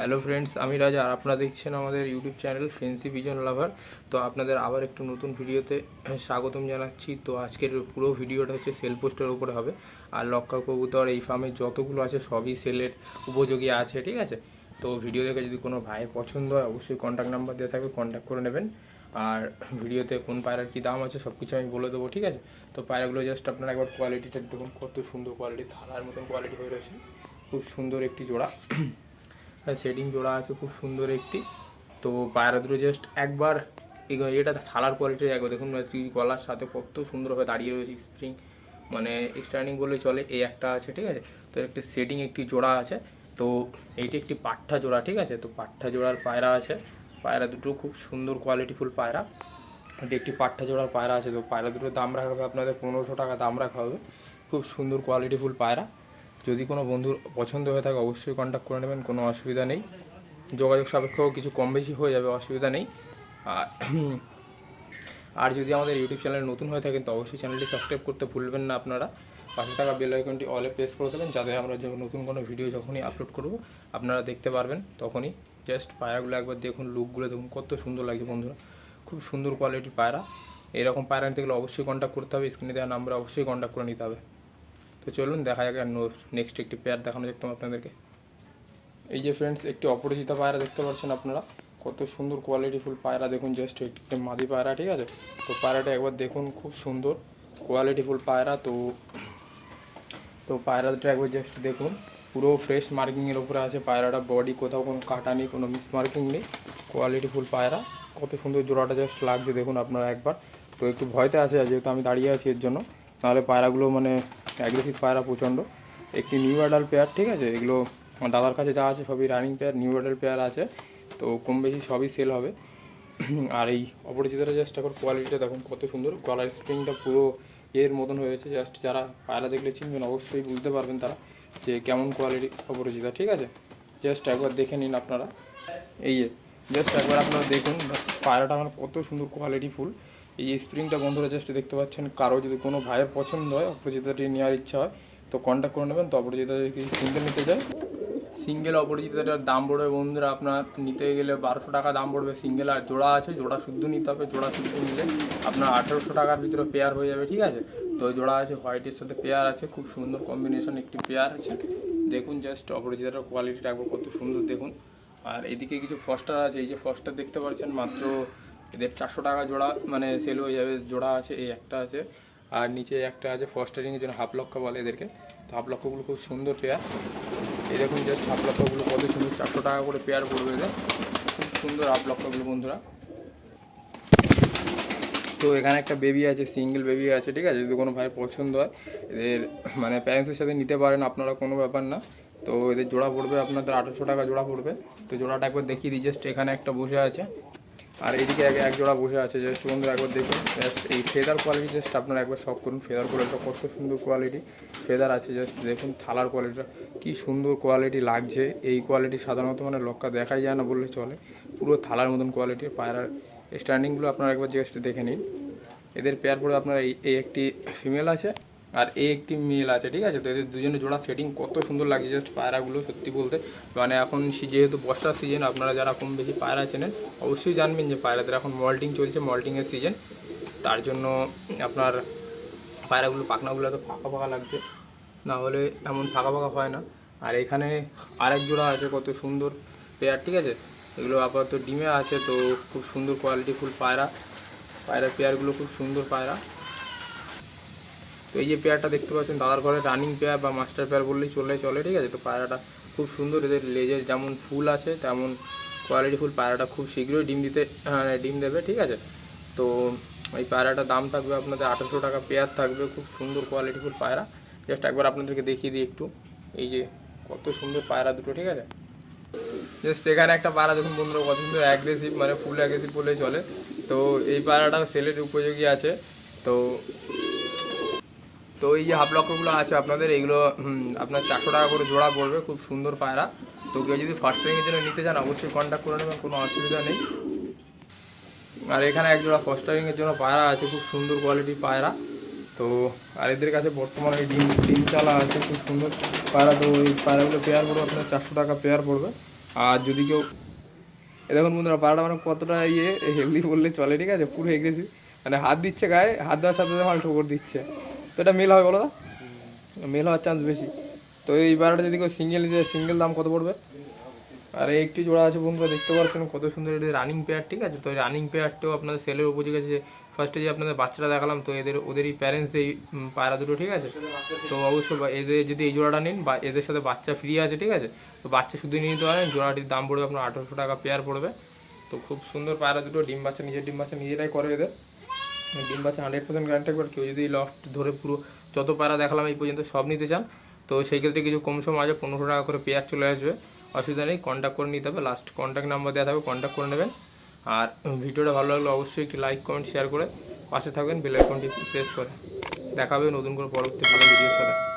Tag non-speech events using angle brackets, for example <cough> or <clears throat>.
Hello friends আমি রাজা আর আপনারা দেখছেন আমাদের YouTube channel fancy vision lover তো আপনাদের আবার একটু নতুন ভিডিওতে স্বাগতম জানাচ্ছি। তো আজকের পুরো ভিডিওটা হচ্ছে সেল পোস্টের উপরে হবে। আর লক্কা কবুতর, এই ফার্মে যতগুলো আছে সবই সেলের উপযোগী আছে, ঠিক আছে? তো ভিডিও দেখে যদি কোনো ভাইয়ের পছন্দ হয়, অবশ্যই কন্ট্যাক্ট নাম্বার দেওয়া থাকবে কন্ট্যাক্ট করে নেবেন। আর ভিডিওতে কোন পায়রার কী দাম আছে সব কিছু আমি বলে দেবো, ঠিক আছে? তো পায়রাগুলো জাস্ট আপনারা একবার কোয়ালিটিটা দেখুন, কত সুন্দর কোয়ালিটি থালার মতন কোয়ালিটি হয়ে রয়েছে। খুব সুন্দর একটি জোড়া। সেটিং জোড়া আছে, খুব সুন্দর একটি। তো পায়রা দুটো জাস্ট একবার এটা থালার কোয়ালিটি একবার দেখুন গলার সাথে কত সুন্দরভাবে দাঁড়িয়ে রয়েছে স্প্রিং মানে এক্সটার্নিং বললে চলে, এই একটা আছে, ঠিক আছে? তো একটি সেটিং একটি জোড়া আছে। তো এইটি একটি পাঠা জোড়া, ঠিক আছে? তো পাঠা জোড়ার পায়রা আছে। পায়রা দুটো খুব সুন্দর কোয়ালিটিফুল পায়রা। এটি একটি পাঠা জোড়ার পায়রা আছে। তো পায়রা দুটোর দাম রাখা হবে আপনাদের পনেরোশো টাকা, দাম রাখা হবে। খুব সুন্দর কোয়ালিটিফুল পায়রা। যদি কোনো বন্ধুর পছন্দ হয়ে থাকে, অবশ্যই কন্ট্যাক্ট করে নেবেন, কোনো অসুবিধা নেই। যোগাযোগ সাপেক্ষেও কিছু কম বেশি হয়ে যাবে, অসুবিধা নেই। আর <clears throat> আর যদি আমাদের ইউটিউব চ্যানেল নতুন হয়ে থাকেন, তো অবশ্যই চ্যানেলটি সাবস্ক্রাইব করতে ভুলবেন না আপনারা। পাশে থাকা বেল আইকনটি অলে প্রেস করে দেবেন, যাতে আমরা নতুন কোনো ভিডিও যখনই আপলোড করব, আপনারা দেখতে পারবেন, তখনই। জাস্ট পায়রাগুলো একবার দেখুন, লুকগুলো দেখুন, কত সুন্দর লাগছে বন্ধুরা। খুব সুন্দর কোয়ালিটির পায়রা। এরকম পায়রা নিতে গেলে অবশ্যই কন্ট্যাক্ট করতে হবে স্ক্রিনে দেওয়া নাম্বারে অবশ্যই কন্ট্যাক্ট করে নিতে হবে। তো চলুন, দেখা যাক নেক্সট একটি পেয়ার দেখানো দেখতাম আপনাদেরকে। এই যে ফ্রেন্ডস একটি অপরাজিতা পায়রা দেখতে পাচ্ছেন আপনারা। কত সুন্দর কোয়ালিটিফুল পায়রা, দেখুন জাস্ট একটি মাদি পায়রা, ঠিক আছে? তো পায়রাটা একবার দেখুন, খুব সুন্দর কোয়ালিটিফুল পায়রা। তো তো পায়রাটা একবার জাস্ট দেখুন। পুরো ফ্রেশ মার্কিংয়ের উপরে আছে পায়রাটা। বডি কোথাও কোনো কাটা নেই, কোনো মিস মার্কিং নেই কোয়ালিটিফুল পায়রা। কত সুন্দর জোড়াটা জাস্ট লাগছে, দেখুন আপনারা একবার। তো একটু ভয়তে আছে, যেহেতু আমি দাঁড়িয়ে আছি এর জন্য। নাহলে পায়রাগুলো মানে অ্যাগ্রেসিভ পায়রা প্রচণ্ড। একটি নিউ অ্যাডাল পেয়ার ঠিক আছে? এগুলো দাদার কাছে যা আছে সবই running pair new adult pair আছে। তো কম বেশি সবই সেল হবে। আর এই অপরিচিতটা জাস্ট এখন কোয়ালিটিটা দেখুন কত সুন্দর। গলার স্প্রিংটা পুরো এর মতন হয়েছে জাস্ট যারা পায়রা দেখলে চিনবেন, অবশ্যই বুঝতে পারবেন তারা যে কেমন কোয়ালিটি অপরিচিতা, ঠিক আছে? জাস্ট একবার দেখে নিন আপনারা। এই জাস্ট একবার আপনারা দেখুন, পায়রাটা আমার কত সুন্দর কোয়ালিটি ফুল। এই স্প্রিংটা বন্ধুরা জাস্ট দেখতে পাচ্ছেন, কারও যদি কোনো ভাইয়ের পছন্দ হয়, অপরিচিতাটি নেওয়ার ইচ্ছা হয়, তো কন্ট্যাক্ট করে নেবেন, তো অপরিচিতা যদি সিঙ্গেল নিতে চায় সিঙ্গেল অপরিচিতাটার দাম পড়বে বন্ধুরা আপনার, নিতে গেলে বারোশো টাকা দাম পড়বে সিঙ্গেল আর জোড়া আছে, জোড়া শুদ্ধ নিতে হবে, জোড়া শুদ্ধ নিলে আপনার আঠেরোশো টাকার ভিতরে পেয়ার হয়ে যাবে, ঠিক আছে? তো জোড়া আছে হোয়াইটের সাথে পেয়ার আছে, খুব সুন্দর কম্বিনেশন একটি পেয়ার আছে। দেখুন জাস্ট অপরিচিতাটার কোয়ালিটিটা একবার কত সুন্দর, দেখুন। আর এদিকে কিছু ফস্টার আছে, এই যে ফস্টার দেখতে পাচ্ছেন, মাত্র এদের চারশো টাকা জোড়া মানে সেল হয়ে যাবে, জোড়া আছে, এই একটা আছে। আর নিচে একটা আছে ফস্টারিংয়ের জন্য হাফ লক্ষ বলে এদেরকে। তো হাফ লক্ষগুলো খুব সুন্দর পেয়ার দেখুন জাস্ট হাফ লক্ষগুলো, কত সুন্দর, চারশো টাকা করে পেয়ার পড়বে এদের। খুব সুন্দর হাফ লক্ষগুলো বন্ধুরা। তো এখানে একটা বেবি আছে সিঙ্গেল বেবি আছে, ঠিক আছে? যদি কোনো ভাইয়ের পছন্দ হয়, এদের মানে প্যারেন্টসের সাথে নিতে পারেন, আপনারা কোনো ব্যাপার না। তো এদের জোড়া পড়বে আপনাদের আঠারোশো টাকা জোড়া পড়বে। তো জোড়াটা একবার দেখিয়ে দিই জাস্ট এখানে একটা বসে আছে। আর এইদিকে এক জোড়া বসে আছে জাস্ট বন্ধুরা একবার দেখুন। জাস্ট এই ফেদার কোয়ালিটি জাস্ট আপনারা একবার শখ করুন ফেদার কোয়ালিটিটা কত সুন্দর কোয়ালিটি ফেদার আছে জাস্ট দেখুন থালার কোয়ালিটিটা কি সুন্দর কোয়ালিটি লাগছে। এই কোয়ালিটি সাধারণত মানে লক্কা দেখাই যায় না বললে চলে। পুরো থালার মতন কোয়ালিটির পায়রার স্ট্যান্ডিংগুলো আপনারা একবার জাস্ট দেখে নিন। এদের পেয়ার পরে আপনার এই একটি ফিমেল আছে আর এই একটি মেল আছে, ঠিক আছে? তো এদের দুজনে জোড়া সেটিং কত সুন্দর লাগছে জাস্ট পায়রাগুলো সত্যি বলতে। মানে এখন যেহেতু বর্ষার সিজন আপনারা যারা কম বেশি পায়রা চেনেন, অবশ্যই জানবেন যে পায়রাদের এখন মল্টিং চলছে মল্টিংয়ের সিজন তার জন্য আপনার পায়রাগুলো, পাখনাগুলো এত ফাঁকা ফাঁকা লাগছে। না হলে এমন ফাঁকা ফাঁকা হয় না। আর এখানে আরেক জোড়া আছে, কত সুন্দর পেয়ার ঠিক আছে? এগুলো আপাতত ডিমে আছে, তো খুব সুন্দর কোয়ালিটি ফুল পায়রা। পায়রার পেয়ারগুলো খুব সুন্দর পায়রা। তো এই যে পেয়ারটা দেখতে পাচ্ছেন, দাদার ঘরে রানিং পেয়ার বা মাস্টার পেয়ার বললেই চলে চলে, ঠিক আছে? তো পায়রাটা খুব সুন্দর, এদের লেজের যেমন ফুল আছে, তেমন কোয়ালিটি ফুল, পায়রাটা খুব শীঘ্রই ডিম দিতে মানে ডিম দেবে, ঠিক আছে? তো এই পায়রাটার দাম থাকবে আপনাদের আঠারোশো টাকা, পেয়ার থাকবে, খুব সুন্দর কোয়ালিটি ফুল পায়রা। জাস্ট একবার আপনাদেরকে দেখিয়ে দিই একটু, এই যে কত সুন্দর পায়রা দুটো, ঠিক আছে? জাস্ট এখানে একটা পায়রা, দেখুন বন্ধুরা, কত সুন্দর অ্যাগ্রেসিভ মানে ফুল অ্যাগ্রেসিভ বলেই চলে। তো এই পায়রাটা সেলের উপযোগী আছে। তো তো এই যে হাফ লক্ষগুলো আছে আপনাদের এইগুলো আপনার চারশো টাকা করে জোড়া পড়বে, খুব সুন্দর পায়রা। তো কেউ যদি ফার্স্ট ট্রেনিংয়ের জন্য নিতে চান, অবশ্যই কন্ট্যাক্ট করে নেবেন, কোনো অসুবিধা নেই। আর এখানে এক জোড়া ফার্স্ট ফস্টারিংয়ের জন্য পায়রা আছে, খুব সুন্দর কোয়ালিটির পায়রা। তো, আর এদের কাছে বর্তমানে ডিম ডিম চালা আছে, খুব সুন্দর পায়রা। তো এই পায়রাগুলো পেয়ার পড়বে আপনার চারশো টাকা পেয়ার পড়বে। আর যদি কেউ দেখুন বন্ধুরা, পায়রাটা মানে কতটা ইয়ে হেলদি বললে চলে, ঠিক আছে? পুরো এগ্রেসিভ মানে হাত দিচ্ছে গায়ে, হাত দেওয়ার সাথে সাথে ঠোকর দিচ্ছে। তো এটা মেল হবে বলো দা মেল হওয়ার চান্স বেশি। তো এই পাড়াটা যদি কেউ সিঙ্গেল নিতে সিঙ্গেল দাম কত পড়বে? আর একটি জোড়া আছে বন্ধুরা, দেখতে পাচ্ছেন কত সুন্দর এটা রানিং পেয়ার ঠিক আছে? তো এই রানিং পেয়ারটাও আপনাদের সেলের উপযোগী আছে ফার্স্টে যে আপনাদের বাচ্চাটা দেখালাম, তো এদের, ওদেরই প্যারেন্টস এই পায়রা দুটো, ঠিক আছে? তো অবশ্যই এদের যদি এই জোড়াটা নিন, বা এদের সাথে বাচ্চা ফ্রি আছে, ঠিক আছে? তো বাচ্চা শুধু নিয়ে নিতে পারেন, জোড়াটির দাম পড়বে আপনার আঠেরোশো টাকা পেয়ার পড়বে। তো খুব সুন্দর পায়রা দুটো, ডিম বাচ্চা, নিজের ডিম বাচ্চা নিজেরাই করে এদের। ডিম বাচ্চা হান্ড্রেড পার্সেন্ট গ্যারান্টি একবার কেউ যদি লফট ধরে পুরো যত পারা দেখালাম এই পর্যন্ত সব নিতে চান, তো সেই ক্ষেত্রে কিছু কম সময় আছে, পনেরোশো টাকা করে পেয়ার চলে আসবে। অসুবিধা নেই কন্ট্যাক্ট করে নিতে হবে লাস্ট কন্ট্যাক্ট নাম্বার দেওয়া থাকবে কন্ট্যাক্ট করে নেবেন। আর ভিডিওটা ভালো লাগলে অবশ্যই একটি লাইক কমেন্ট শেয়ার করে পাশে থাকবেন বেল আইকনটি প্রেস করে। দেখা হবে নতুন করে পরবর্তী ভালো ভিডিওর সাথে।